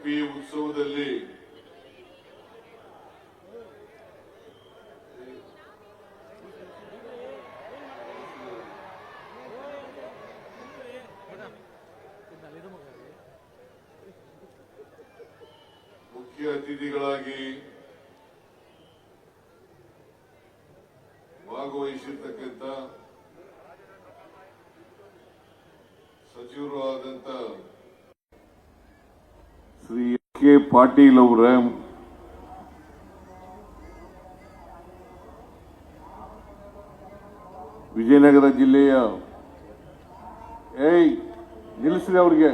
ಹಂಪಿ ಉತ್ಸವದಲ್ಲಿ ಮುಖ್ಯ ಅತಿಥಿಗಳಾಗಿ ಭಾಗವಹಿಸಿರ್ತಕ್ಕಂಥ ಸಚಿವರು ಆದಂತ ಕೆ ಪಾಟೀಲ್ ಅವರ ವಿಜಯನಗರ ಜಿಲ್ಲೆಯ ಏಯ್ ನಿಲ್ಲಿಸ್ರಿ ಅವರಿಗೆ.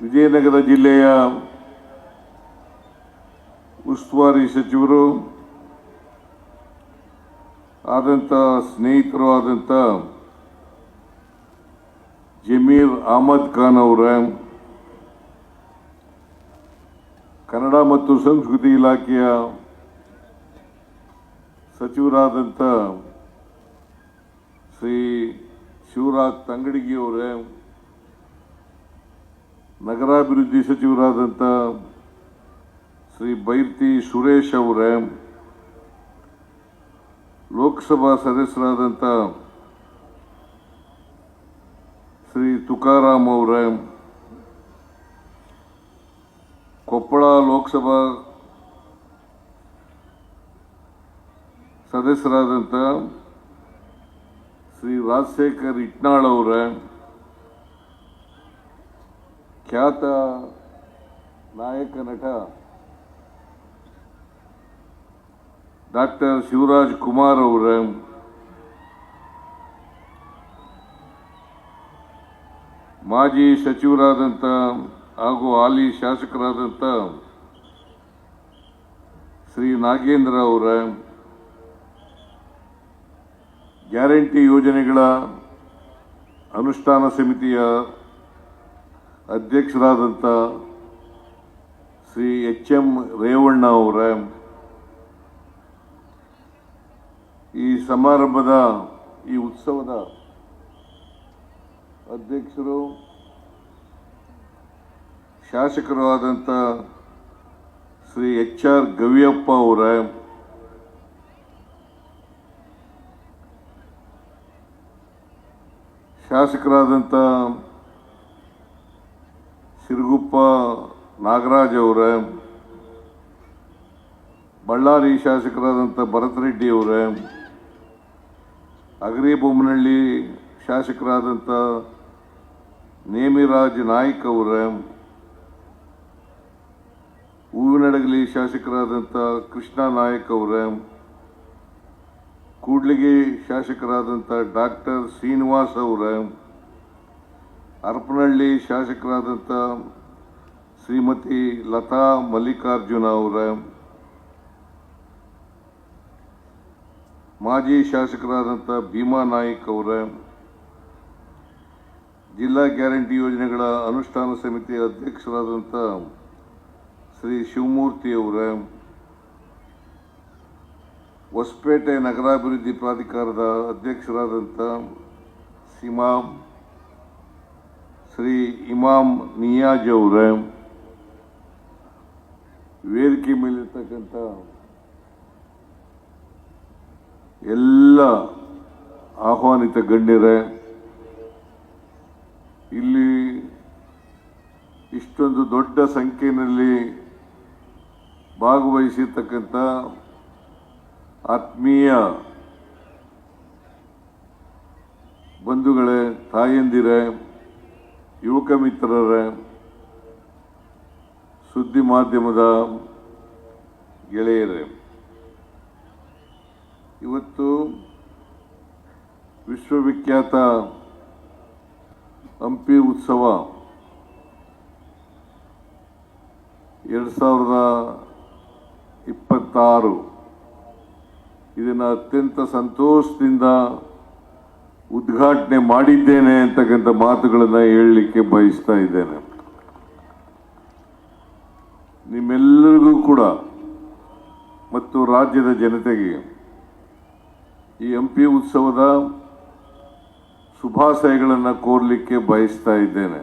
ವಿಜಯನಗರ ಜಿಲ್ಲೆಯ ಉಸ್ತುವಾರಿ ಸಚಿವರು ಆದಂಥ ಸ್ನೇಹಿತರು ಆದಂಥ ಜಮೀರ್ ಅಹಮದ್ ಖಾನ್ ಅವರ, ಕನ್ನಡ ಮತ್ತು ಸಂಸ್ಕೃತಿ ಇಲಾಖೆಯ ಸಚಿವರಾದಂಥ ಶ್ರೀ ಶಿವರಾಜ್ ತಂಗಡಿಗಿ ಅವರೇ, ನಗರಾಭಿವೃದ್ಧಿ ಸಚಿವರಾದಂಥ ಶ್ರೀ ಬೈರ್ತಿ ಸುರೇಶ್ ಅವರೇ ಲೋಕಸಭಾ ಸದಸ್ಯರಾದಂಥ ಶ್ರೀ ತುಕಾರಾಮ್ ಅವರ, ಕೊಪ್ಪಳ ಲೋಕಸಭಾ ಸದಸ್ಯರಾದಂಥ ಶ್ರೀ ರಾಜಶೇಖರ್ ಇಟ್ನಾಳ್ ಅವರ, ಖ್ಯಾತ ನಾಯಕ ನಟ ಡಾಕ್ಟರ್ ಶಿವರಾಜ್ ಕುಮಾರ್ ಅವರ. ಮಾಜಿ ಸಚಿವರಾದಂಥ ಹಾಗೂ ಹಾಲಿ ಶಾಸಕರಾದಂಥ ಶ್ರೀ ನಾಗೇಂದ್ರ ಅವರ. ಗ್ಯಾರಂಟಿ ಯೋಜನೆಗಳ ಅನುಷ್ಠಾನ ಸಮಿತಿಯ ಅಧ್ಯಕ್ಷರಾದಂಥ ಶ್ರೀ ಎಚ್ ಎಂ ರೇವಣ್ಣ ಅವರ. ಈ ಸಮಾರಂಭದ ಈ ಉತ್ಸವದ ಅಧ್ಯಕ್ಷರು ಶಾಸಕರು ಆದಂಥ ಶ್ರೀ ಎಚ್ ಆರ್ ಗವಿಯಪ್ಪ ಅವರ ಶಾಸಕರಾದಂಥ ಸಿರುಗುಪ್ಪ ನಾಗರಾಜ್ ಅವರ, ಬಳ್ಳಾರಿ ಶಾಸಕರಾದಂಥ ಭರತ್ ರೆಡ್ಡಿ ಅವರ ಅಗರಿಬೊಮ್ಮನಹಳ್ಳಿ ಶಾಸಕರಾದಂಥ ನೇಮಿರಾಜ್ ನಾಯ್ಕ್ ಅವರ, ಹೂವಿನಡಗಲಿ ಶಾಸಕರಾದಂಥ ಕೃಷ್ಣ ನಾಯಕ್ ಅವರ, ಕೂಡ್ಲಿಗಿ ಶಾಸಕರಾದಂಥ ಡಾಕ್ಟರ್ ಶ್ರೀನಿವಾಸ್ ಅವರ ಹರಪನಹಳ್ಳಿ ಶಾಸಕರಾದಂಥ ಶ್ರೀಮತಿ ಲತಾ ಮಲ್ಲಿಕಾರ್ಜುನ ಅವರ ಮಾಜಿ ಶಾಸಕರಾದಂಥ ಭೀಮಾ ನಾಯ್ಕ್ ಅವರ, ಜಿಲ್ಲಾ ಗ್ಯಾರಂಟಿ ಯೋಜನೆಗಳ ಅನುಷ್ಠಾನ ಸಮಿತಿ ಅಧ್ಯಕ್ಷರಾದಂಥ ಶ್ರೀ ಶಿವಮೂರ್ತಿ ಅವರ, ಹೊಸಪೇಟೆ ನಗರಾಭಿವೃದ್ಧಿ ಪ್ರಾಧಿಕಾರದ ಅಧ್ಯಕ್ಷರಾದಂಥ ಸಿಮಾ, ಶ್ರೀ ಇಮಾಮ್ ನಿಯಾಜ್ ಅವರ, ವೇದಿಕೆ ಮೇಲಿರ್ತಕ್ಕಂಥ ಎಲ್ಲ ಆಹ್ವಾನಿತ ಗಣ್ಯರೇ, ಇಲ್ಲಿ ಇಷ್ಟೊಂದು ದೊಡ್ಡ ಸಂಖ್ಯೆಯಲ್ಲಿ ಭಾಗವಹಿಸಿರ್ತಕ್ಕಂಥ ಆತ್ಮೀಯ ಬಂಧುಗಳೇ, ತಾಯಂದಿರೇ, ಯುವಕ ಮಿತ್ರರೇ, ಸುದ್ದಿ ಮಾಧ್ಯಮದ ಗೆಳೆಯರೇ. ಇವತ್ತು ವಿಶ್ವವಿಖ್ಯಾತ ಹಂಪಿ ಉತ್ಸವ ಎರಡು ಸಾವಿರದ ಇಪ್ಪತ್ತಾರು. ಇದನ್ನು ಅತ್ಯಂತ ಸಂತೋಷದಿಂದ ಉದ್ಘಾಟನೆ ಮಾಡಿದ್ದೇನೆ ಅಂತಕ್ಕಂಥ ಮಾತುಗಳನ್ನು ಹೇಳಲಿಕ್ಕೆ ಬಯಸ್ತಾ ಇದ್ದೇನೆ. ನಿಮ್ಮೆಲ್ಲರಿಗೂ ಕೂಡ ಮತ್ತು ರಾಜ್ಯದ ಜನತೆಗೆ ಈ ಹಂಪಿ ಉತ್ಸವದ ಶುಭಾಶಯಗಳನ್ನು ಕೋರಲಿಕ್ಕೆ ಬಯಸ್ತಾ ಇದ್ದೇನೆ.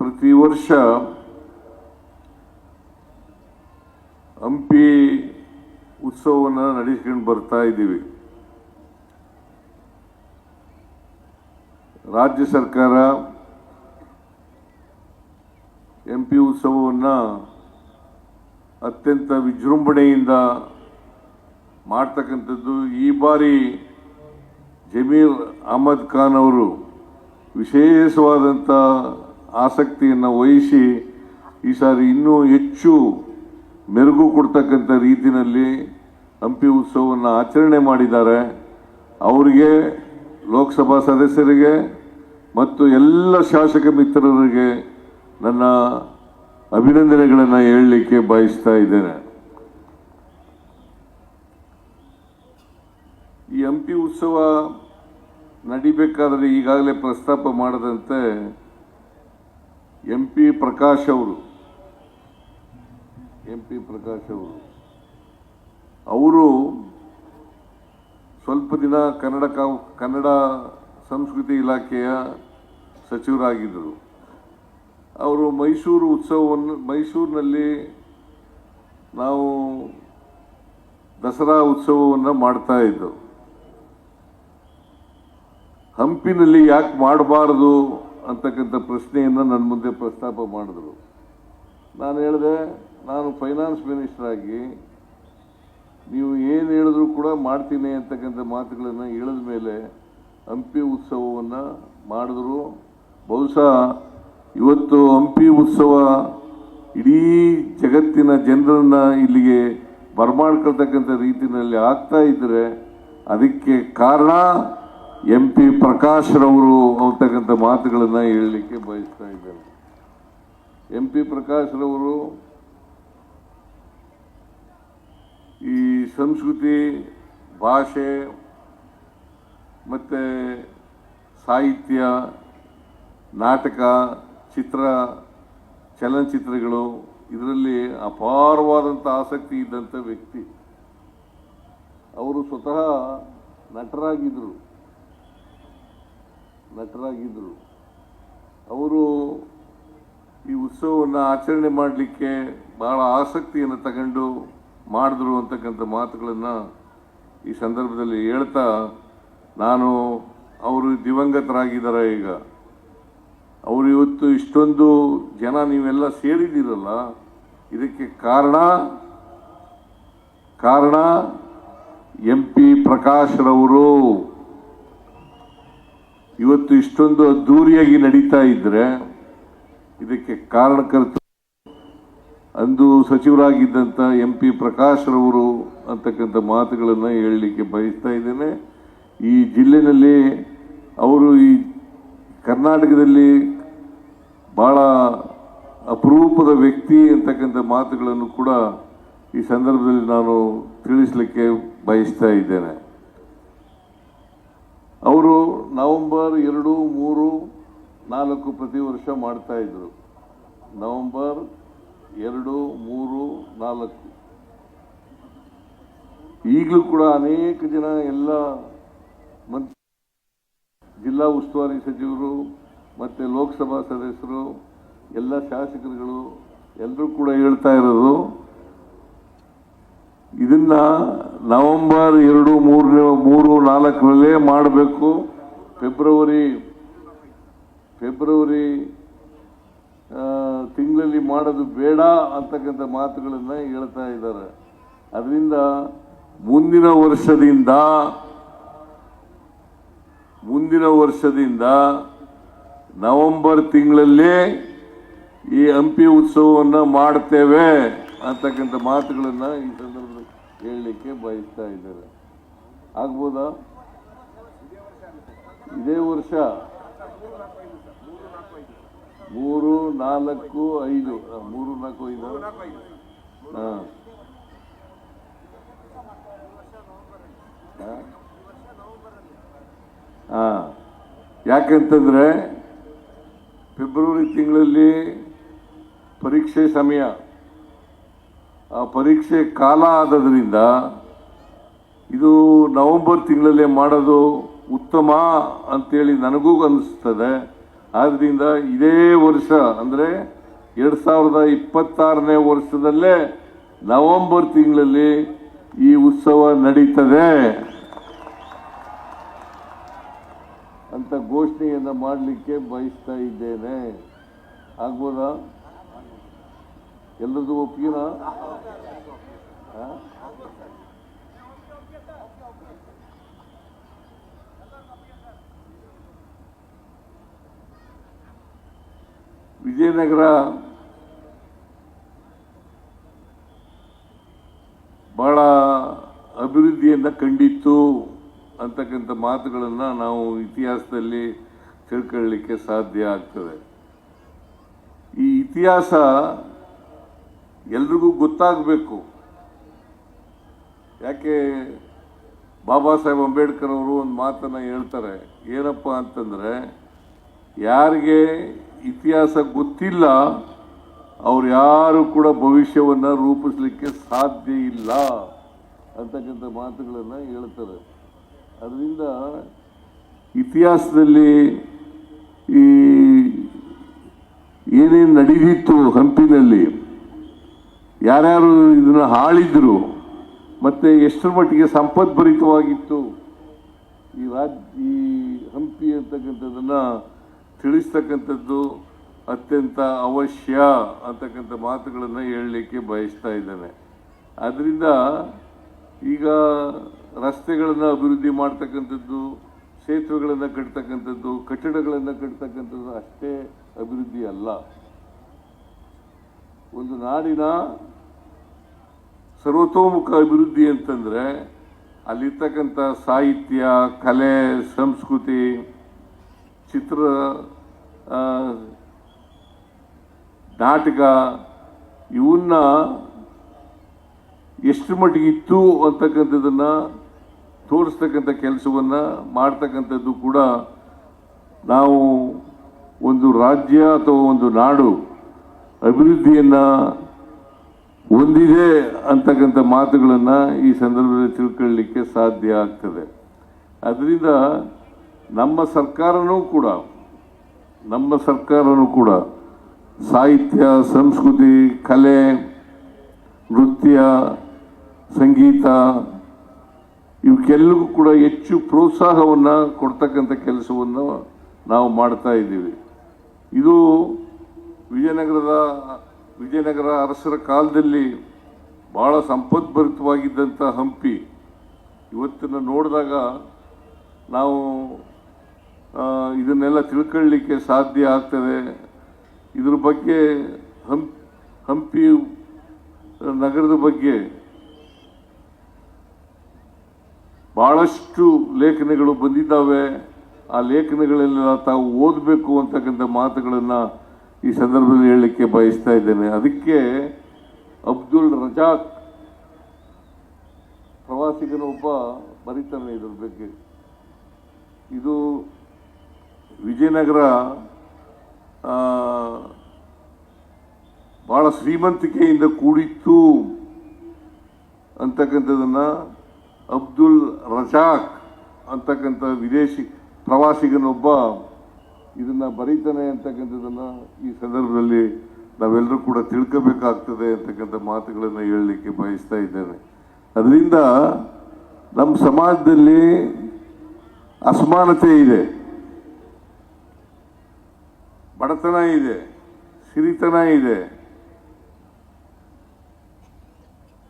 ಪ್ರತಿ ವರ್ಷ ಹಂಪಿ ಉತ್ಸವವನ್ನು ನಡೆಸ್ಕೊಂಡು ಬರ್ತಾ ಇದ್ದೀವಿ. ರಾಜ್ಯ ಸರ್ಕಾರ ಎಂ ಪಿ ಉತ್ಸವವನ್ನು ಅತ್ಯಂತ ವಿಜೃಂಭಣೆಯಿಂದ ಮಾಡ್ತಕ್ಕಂಥದ್ದು ಈ ಬಾರಿ ಜಮೀರ್ ಅಹಮದ್ ಖಾನ್ ಅವರು ವಿಶೇಷವಾದಂಥ ಆಸಕ್ತಿಯನ್ನು ವಹಿಸಿ ಈ ಸಾರಿ ಇನ್ನೂ ಹೆಚ್ಚು ಮೆರುಗು ಕೊಡ್ತಕ್ಕಂಥ ರೀತಿಯಲ್ಲಿ ಹಂಪಿ ಉತ್ಸವವನ್ನು ಆಚರಣೆ ಮಾಡಿದ್ದಾರೆ. ಅವರಿಗೆ, ಲೋಕಸಭಾ ಸದಸ್ಯರಿಗೆ ಮತ್ತು ಎಲ್ಲ ಶಾಸಕ ಮಿತ್ರರಿಗೆ ನನ್ನ ಅಭಿನಂದನೆಗಳನ್ನು ಹೇಳಲಿಕ್ಕೆ ಬಯಸ್ತಾ ಇದ್ದೇನೆ ಈ ಹಂಪಿ ಉತ್ಸವ ನಡಿಬೇಕಾದರೆ ಈಗಾಗಲೇ ಪ್ರಸ್ತಾಪ ಮಾಡದಂತೆ ಎಂ ಪಿ ಪ್ರಕಾಶ್ ಅವರು. ಎಂ ಪಿ ಪ್ರಕಾಶ್ ಅವರು. ಅವರು ಸ್ವಲ್ಪ ದಿನ ಕನ್ನಡ ಕನ್ನಡ ಸಂಸ್ಕೃತಿ ಇಲಾಖೆಯ ಸಚಿವರಾಗಿದ್ದರು. ಅವರು ಮೈಸೂರು ಉತ್ಸವವನ್ನು, ಮೈಸೂರಿನಲ್ಲಿ ನಾವು ದಸರಾ ಉತ್ಸವವನ್ನು ಮಾಡ್ತಾ ಇದ್ದೆವು ಹಂಪಿನಲ್ಲಿ ಯಾಕೆ ಮಾಡಬಾರದು ಅಂತಕ್ಕಂಥ ಪ್ರಶ್ನೆಯನ್ನು ನನ್ನ ಮುಂದೆ ಪ್ರಸ್ತಾಪ ಮಾಡಿದ್ರು. ನಾನು ಹೇಳಿದೆ, ನಾನು ಫೈನಾನ್ಸ್ ಮಿನಿಸ್ಟರ್ ಆಗಿ ನೀವು ಏನು ಹೇಳಿದ್ರು ಕೂಡ ಮಾಡ್ತೀನಿ ಅಂತಕ್ಕಂಥ ಮಾತುಗಳನ್ನು ಹೇಳಿದ ಮೇಲೆ ಹಂಪಿ ಉತ್ಸವವನ್ನು ಮಾಡಿದ್ರು. ಬಹುಶಃ ಇವತ್ತು ಹಂಪಿ ಉತ್ಸವ ಇಡೀ ಜಗತ್ತಿನ ಜನರನ್ನು ಇಲ್ಲಿಗೆ ಬರಮಾಡ್ಕೊಳ್ತಕ್ಕಂಥ ರೀತಿಯಲ್ಲಿ ಆಗ್ತಾ ಇದ್ದರೆ ಅದಕ್ಕೆ ಕಾರಣ ಎಂ ಪಿ ಪ್ರಕಾಶ್ ರವರು ಅಂತಕ್ಕಂಥ ಮಾತುಗಳನ್ನು ಹೇಳಲಿಕ್ಕೆ ಬಯಸ್ತಾ ಇದ್ದಾರೆ ಎಂ ಪಿ ಪ್ರಕಾಶ್ ರವರು ಈ ಸಂಸ್ಕೃತಿ, ಭಾಷೆ ಮತ್ತು ಸಾಹಿತ್ಯ, ನಾಟಕ, ಚಿತ್ರ, ಚಲನಚಿತ್ರಗಳು ಇದರಲ್ಲಿ ಅಪಾರವಾದಂಥ ಆಸಕ್ತಿ ಇದ್ದಂಥ ವ್ಯಕ್ತಿ. ಅವರು ಸ್ವತಃ ನಟರಾಗಿದ್ದರು. ನಟರಾಗಿದ್ದರು. ಅವರು ಈ ಉತ್ಸವವನ್ನು ಆಚರಣೆ ಮಾಡಲಿಕ್ಕೆ ಭಾಳ ಆಸಕ್ತಿಯನ್ನು ತಗೊಂಡು ಮಾಡಿದ್ರು ಅಂತಕ್ಕಂಥ ಮಾತುಗಳನ್ನು ಈ ಸಂದರ್ಭದಲ್ಲಿ ಹೇಳ್ತಾ ನಾನು ಅವರು ದಿವಂಗತರಾಗಿದ್ದಾರೆ ಈಗ. ಅವರು ಇವತ್ತು ಇಷ್ಟೊಂದು ಜನ ನೀವೆಲ್ಲ ಸೇರಿದ್ದೀರಲ್ಲ, ಇದಕ್ಕೆ ಕಾರಣ ಕಾರಣ ಎಂ ಪಿ ಪ್ರಕಾಶ್ರವರು ಇವತ್ತು ಇಷ್ಟೊಂದು ಅದ್ದೂರಿಯಾಗಿ ನಡೀತಾ ಇದ್ರೆ ಇದಕ್ಕೆ ಕಾರಣಕರ್ತ ಅಂದು ಸಚಿವರಾಗಿದ್ದಂಥ ಎಂ ಪಿ ಪ್ರಕಾಶ್ರವರು ಅಂತಕ್ಕಂಥ ಮಾತುಗಳನ್ನು ಹೇಳಲಿಕ್ಕೆ ಬಯಸ್ತಾ ಇದ್ದೇನೆ. ಈ ಜಿಲ್ಲೆನಲ್ಲಿ ಅವರು ಈ ಕರ್ನಾಟಕದಲ್ಲಿ ಬಹಳ ಅಪರೂಪದ ವ್ಯಕ್ತಿ ಅಂತಕ್ಕಂಥ ಮಾತುಗಳನ್ನು ಕೂಡ ಈ ಸಂದರ್ಭದಲ್ಲಿ ನಾನು ತಿಳಿಸಲಿಕ್ಕೆ ಬಯಸ್ತಾ ಇದ್ದೇನೆ. ನವೆಂಬರ್ ಎರಡು, ಮೂರು, ನಾಲ್ಕು ಪ್ರತಿ ವರ್ಷ ಮಾಡ್ತಾಯಿದ್ರು ನವಂಬರ್ ಎರಡು, ಮೂರು, ನಾಲ್ಕು. ಈಗಲೂ ಕೂಡ ಅನೇಕ ಜನ ಎಲ್ಲ ಜಿಲ್ಲಾ ಉಸ್ತುವಾರಿ ಸಚಿವರು ಮತ್ತು ಲೋಕಸಭಾ ಸದಸ್ಯರು, ಎಲ್ಲ ಶಾಸಕರುಗಳು ಎಲ್ಲರೂ ಕೂಡ ಹೇಳ್ತಾ ಇರೋದು, ಇದನ್ನ ನವಂಬರ್ ಎರಡು ಮೂರನೇ ಮೂರು, ನಾಲ್ಕರಲ್ಲೇ ಮಾಡಬೇಕು. ಫೆಬ್ರವರಿ ಫೆಬ್ರವರಿ ತಿಂಗಳಲ್ಲಿ ಮಾಡೋದು ಬೇಡ ಅಂತಕ್ಕಂಥ ಮಾತುಗಳನ್ನು ಹೇಳ್ತಾ ಇದ್ದಾರೆ. ಅದರಿಂದ ಮುಂದಿನ ವರ್ಷದಿಂದ ಮುಂದಿನ ವರ್ಷದಿಂದ ನವೆಂಬರ್ ತಿಂಗಳಲ್ಲೇ ಈ ಹಂಪಿ ಉತ್ಸವವನ್ನು ಮಾಡ್ತೇವೆ ಅಂತಕ್ಕಂಥ ಮಾತುಗಳನ್ನು ಈ ಸಂದರ್ಭದಲ್ಲಿ ಹೇಳಲಿಕ್ಕೆ ಬಯಸ್ತಾ ಇದ್ದಾರೆ. ಆಗ್ಬೋದಾ? ಇದೇ ವರ್ಷ ಮೂರು, ನಾಲ್ಕು, ಐದು. ಮೂರು, ನಾಲ್ಕು, ಐದು. ಹಾ. ಹಾಂ. ಫೆಬ್ರವರಿ ತಿಂಗಳಲ್ಲಿ ಪರೀಕ್ಷೆ ಸಮಯ. ಆ ಪರೀಕ್ಷೆ ಕಾಲ ಆದದ್ರಿಂದ ಇದು ನವೆಂಬರ್ ತಿಂಗಳಲ್ಲೇ ಮಾಡೋದು ಉತ್ತಮ ಅಂತೇಳಿ ನನಗೂ ಅನಿಸ್ತದೆ. ಆದ್ದರಿಂದ ಇದೇ ವರ್ಷ, ಅಂದರೆ ಎರಡು ಸಾವಿರದ ಇಪ್ಪತ್ತಾರನೇ ವರ್ಷದಲ್ಲೇ ನವೆಂಬರ್ ತಿಂಗಳಲ್ಲಿ ಈ ಉತ್ಸವ ನಡೀತದೆ ಅಂತ ಘೋಷಣೆಯನ್ನು ಮಾಡಲಿಕ್ಕೆ ಬಯಸ್ತಾ ಇದ್ದೇನೆ. ಆಗ್ಬೋದಾ? ಎಲ್ಲರದು ಒಪ್ಪಿಗೆನಾ? ವಿಜಯನಗರ ಬಹಳ ಅಭಿವೃದ್ಧಿಯಿಂದ ಕಂಡಿತ್ತು ಅಂತಕ್ಕಂಥ ಮಾತುಗಳನ್ನು ನಾವು ಇತಿಹಾಸದಲ್ಲಿ ತಿಳ್ಕೊಳ್ಳಿಕ್ಕೆ ಸಾಧ್ಯ ಆಗ್ತದೆ. ಈ ಇತಿಹಾಸ ಎಲ್ರಿಗೂ ಗೊತ್ತಾಗಬೇಕು. ಯಾಕೆ ಬಾಬಾ ಸಾಹೇಬ್ ಅಂಬೇಡ್ಕರ್ ಅವರು ಒಂದು ಮಾತನ್ನು ಹೇಳ್ತಾರೆ, ಏನಪ್ಪ ಅಂತಂದರೆ, ಯಾರಿಗೆ ಇತಿಹಾಸ ಗೊತ್ತಿಲ್ಲ, ಅವ್ರು ಯಾರು ಕೂಡ ಭವಿಷ್ಯವನ್ನ ರೂಪಿಸ್ಲಿಕ್ಕೆ ಸಾಧ್ಯ ಇಲ್ಲ ಅಂತಕ್ಕಂಥ ಮಾತುಗಳನ್ನು ಹೇಳ್ತಾರೆ. ಅದರಿಂದ ಇತಿಹಾಸದಲ್ಲಿ ಈ ಏನೇನು ನಡೆದಿತ್ತು ಹಂಪಿನಲ್ಲಿ, ಯಾರ್ಯಾರು ಇದನ್ನು ಹಾಳಿದ್ರು, ಮತ್ತೆ ಎಷ್ಟರ ಮಟ್ಟಿಗೆ ಸಂಪದ್ಭರಿತವಾಗಿತ್ತು ಈ ರಾಜ್ ಈ ಹಂಪಿ ಅಂತಕ್ಕಂಥದ್ದನ್ನ ತಿಳಿಸ್ತಕ್ಕಂಥದ್ದು ಅತ್ಯಂತ ಅವಶ್ಯ ಅಂತಕ್ಕಂಥ ಮಾತುಗಳನ್ನು ಹೇಳಲಿಕ್ಕೆ ಬಯಸ್ತಾ ಇದ್ದೇನೆ. ಆದ್ದರಿಂದ ಈಗ ರಸ್ತೆಗಳನ್ನು ಅಭಿವೃದ್ಧಿ ಮಾಡ್ತಕ್ಕಂಥದ್ದು, ಸೇತುವೆಗಳನ್ನು ಕಟ್ತಕ್ಕಂಥದ್ದು, ಕಟ್ಟಡಗಳನ್ನು ಕಟ್ತಕ್ಕಂಥದ್ದು ಅಷ್ಟೇ ಅಭಿವೃದ್ಧಿ ಅಲ್ಲ. ಒಂದು ನಾಡಿನ ಸರ್ವತೋಮುಖ ಅಭಿವೃದ್ಧಿ ಅಂತಂದರೆ ಅಲ್ಲಿರ್ತಕ್ಕಂಥ ಸಾಹಿತ್ಯ, ಕಲೆ, ಸಂಸ್ಕೃತಿ ಚಿತ್ರ ನಾಟಕ ಇವನ್ನ ಎಷ್ಟು ಮಟ್ಟಿಗೆ ಇತ್ತು ಅಂತಕ್ಕಂಥದ್ದನ್ನು ತೋರಿಸ್ತಕ್ಕಂಥ ಕೆಲಸವನ್ನು ಮಾಡ್ತಕ್ಕಂಥದ್ದು ಕೂಡ ನಾವು ಒಂದು ರಾಜ್ಯ ಅಥವಾ ಒಂದು ನಾಡು ಅಭಿವೃದ್ಧಿಯನ್ನು ಹೊಂದಿದೆ ಅಂತಕ್ಕಂಥ ಮಾತುಗಳನ್ನು ಈ ಸಂದರ್ಭದಲ್ಲಿ ತಿಳ್ಕೊಳ್ಳಲಿಕ್ಕೆ ಸಾಧ್ಯ ಆಗ್ತದೆ. ಅದರಿಂದ ನಮ್ಮ ಸರ್ಕಾರನೂ ಕೂಡ, ನಮ್ಮ ಸರ್ಕಾರನೂ ಕೂಡ ಸಾಹಿತ್ಯ, ಸಂಸ್ಕೃತಿ, ಕಲೆ, ನೃತ್ಯ, ಸಂಗೀತ ಇವಕ್ಕೆಲ್ಲರಿಗೂ ಕೂಡ ಹೆಚ್ಚು ಪ್ರೋತ್ಸಾಹವನ್ನು ಕೊಡ್ತಕ್ಕಂಥ ಕೆಲಸವನ್ನು ನಾವು ಮಾಡ್ತಾ ಇದ್ದೀವಿ. ಇದು ವಿಜಯನಗರದ, ವಿಜಯನಗರ ಅರಸರ ಕಾಲದಲ್ಲಿ ಭಾಳ ಸಂಪದ್ಭರಿತವಾಗಿದ್ದಂಥ ಹಂಪಿ. ಇವತ್ತನ್ನು ನೋಡಿದಾಗ ನಾವು ಇದನ್ನೆಲ್ಲ ತಿಳ್ಕೊಳ್ಳಿಕ್ಕೆ ಸಾಧ್ಯ ಆಗ್ತದೆ. ಇದ್ರ ಬಗ್ಗೆ ಹಂ, ಹಂಪಿ ನಗರದ ಬಗ್ಗೆ ಬಹಳಷ್ಟು ಲೇಖನಗಳು ಬಂದಿದ್ದಾವೆ. ಆ ಲೇಖನಗಳೆಲ್ಲ ತಾವು ಓದಬೇಕು ಅಂತಕ್ಕಂಥ ಮಾತುಗಳನ್ನು ಈ ಸಂದರ್ಭದಲ್ಲಿ ಹೇಳಲಿಕ್ಕೆ ಬಯಸ್ತಾ ಇದ್ದೇನೆ. ಅದಕ್ಕೆ ಅಬ್ದುಲ್ ರಜಾಕ್ ಪ್ರವಾಸಿಗನೊಬ್ಬ ಬರೀತಾನೆ ಇದ್ರ ಬಗ್ಗೆ. ಇದು ವಿಜಯನಗರ ಭಾಳ ಶ್ರೀಮಂತಿಕೆಯಿಂದ ಕೂಡಿತ್ತು ಅಂತಕ್ಕಂಥದ್ದನ್ನ ಅಬ್ದುಲ್ ರಜಾಕ್ ಅಂತಕ್ಕಂಥ ವಿದೇಶಿ ಪ್ರವಾಸಿಗನೊಬ್ಬ ಇದನ್ನು ಬರೀತಾನೆ ಅಂತಕ್ಕಂಥದ್ದನ್ನ ಈ ಸಂದರ್ಭದಲ್ಲಿ ನಾವೆಲ್ಲರೂ ಕೂಡ ತಿಳ್ಕೋಬೇಕಾಗ್ತದೆ ಅಂತಕ್ಕಂಥ ಮಾತುಗಳನ್ನು ಹೇಳಲಿಕ್ಕೆ ಬಯಸ್ತಾ ಇದ್ದೇನೆ. ಅದರಿಂದ ನಮ್ಮ ಸಮಾಜದಲ್ಲಿ ಅಸಮಾನತೆ ಇದೆ. ಬಡತನ ಇದೆ, ಸಿರಿತನ ಇದೆ.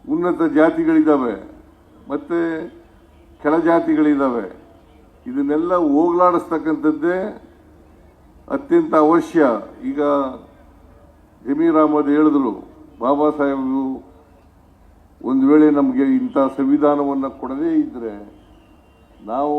ಉನ್ನತ ಜಾತಿಗಳಿದ್ದಾವೆ, ಮತ್ತು ಕೆಳ ಜಾತಿಗಳಿದ್ದಾವೆ. ಇದನ್ನೆಲ್ಲ ಹೋಗ್ಲಾಡಿಸ್ತಕ್ಕಂಥದ್ದೇ ಅತ್ಯಂತ ಅವಶ್ಯ. ಈಗ ಜಮೀರ್ ಅಹಮದ್ ಹೇಳಿದ್ರು, ಬಾಬಾ ಸಾಹೇಬರು ಒಂದು ವೇಳೆ ನಮಗೆ ಇಂಥ ಸಂವಿಧಾನವನ್ನು ಕೊಡದೇ ಇದ್ದರೆ ನಾವು